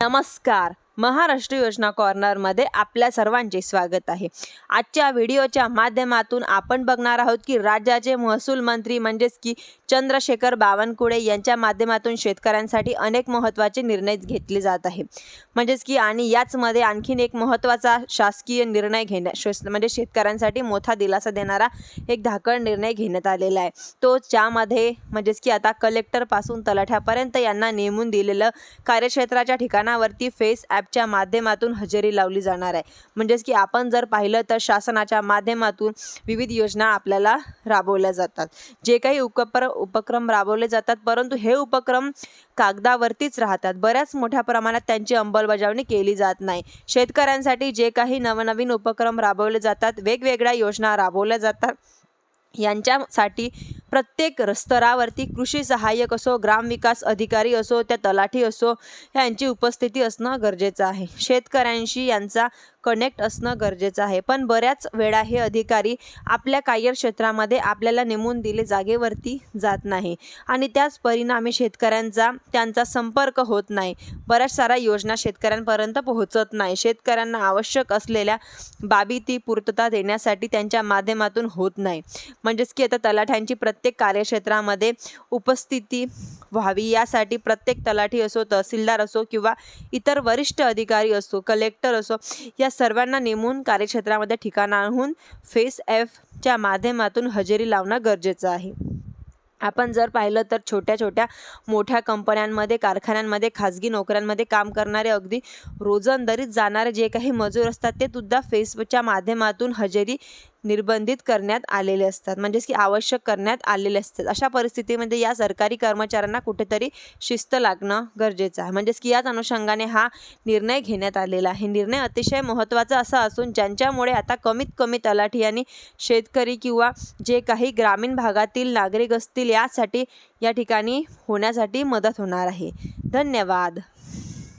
नमस्कार महाराष्ट्र योजना कॉर्नरमध्ये आपल्या सर्वांचे स्वागत आहे. आजच्या व्हिडिओच्या माध्यमातून आपण बघणार आहोत की राज्याचे महसूल मंत्री म्हणजेच की चंद्रशेखर बावनकुळे यांच्या माध्यमातून शेतकऱ्यांसाठी अनेक महत्त्वाचे निर्णय घेतले जात आहे म्हणजेच की आणि याचमध्ये आणखीन एक महत्त्वाचा शासकीय निर्णय घेण्या शेस- म्हणजे शेतकऱ्यांसाठी मोठा दिलासा देणारा एक धाकड निर्णय घेण्यात आलेला आहे. तो ज्यामध्ये म्हणजेच की आता कलेक्टरपासून तलाठ्यापर्यंत यांना नेमून दिलेलं कार्यक्षेत्राच्या ठिकाणावरती फेस ॲप ॲपच्या माध्यमातून हजेरी लावली जाणार आहे. म्हणजेच की आपण जर पाहिलं तर शासनाच्या माध्यमातून विविध योजना आपल्याला राबवल्या जातात. जे काही उपक्र उपक्रम राबवले जातात परंतु हे उपक्रम कागदावरतीच राहतात. बऱ्याच मोठ्या प्रमाणात त्यांची अंमलबजावणी केली जात नाही. शेतकऱ्यांसाठी जे काही नवनवीन उपक्रम राबवले जातात वेगवेगळ्या योजना राबवल्या जातात. यांच्यासाठी प्रत्येक स्तरावरती कृषी सहाय्यक असो ग्रामविकास अधिकारी असो त्या तलाठी असो यांची उपस्थिती असणं गरजेचं आहे. शेतकऱ्यांशी यांचा कनेक्ट असणं गरजेचं आहे. पण बऱ्याच वेळा हे अधिकारी आपल्या कार्यक्षेत्रामध्ये आपल्याला नेमून दिले जागेवरती जात नाही. आणि त्याच परिणामी शेतकऱ्यांचा त्यांचा संपर्क होत नाही. बऱ्याच साऱ्या योजना शेतकऱ्यांपर्यंत पोहोचत नाही. शेतकऱ्यांना आवश्यक असलेल्या बाबी ती पूर्तता देण्यासाठी त्यांच्या माध्यमातून होत नाही. म्हणजेच की आता तलाठ्यांची प्रत्येक कार्यक्षेत्रामध्ये उपस्थिती व्हावी. यासाठी प्रत्येक तलाठी असो तहसीलदार असो किंवा इतर वरिष्ठ अधिकारी असो कलेक्टर असो या सर्वांना नेमून कार्यक्षेत्रामध्ये ठिकाणाहून फेस ॲपच्या माध्यमातून हजेरी लावणं गरजेचं आहे. आपण जर पाहिलं तर छोट्या छोट्या मोठ्या कंपन्यांमध्ये कारखान्यांमध्ये खाजगी नोकऱ्यांमध्ये काम करणारे अगदी रोजंदारीत जाणारे जे काही मजूर असतात ते सुद्धा फेसबुकच्या माध्यमातून हजेरी निर्बंधित करण्यात आलेले असतात. म्हणजेच की आवश्यक करण्यात आलेले असतात. अशा परिस्थितीमध्ये या सरकारी कर्मचाऱ्यांना कुठेतरी शिस्त लागणं गरजेचं आहे. म्हणजेच की याच अनुषंगाने हा निर्णय घेण्यात आलेला आहे. निर्णय अतिशय महत्त्वाचा असा असून ज्यांच्यामुळे आता कमीत कमी तलाठी आणि शेतकरी किंवा जे काही ग्रामीण भागातील नागरिक असतील यासाठी या ठिकाणी होण्यासाठी मदत होणार आहे. धन्यवाद.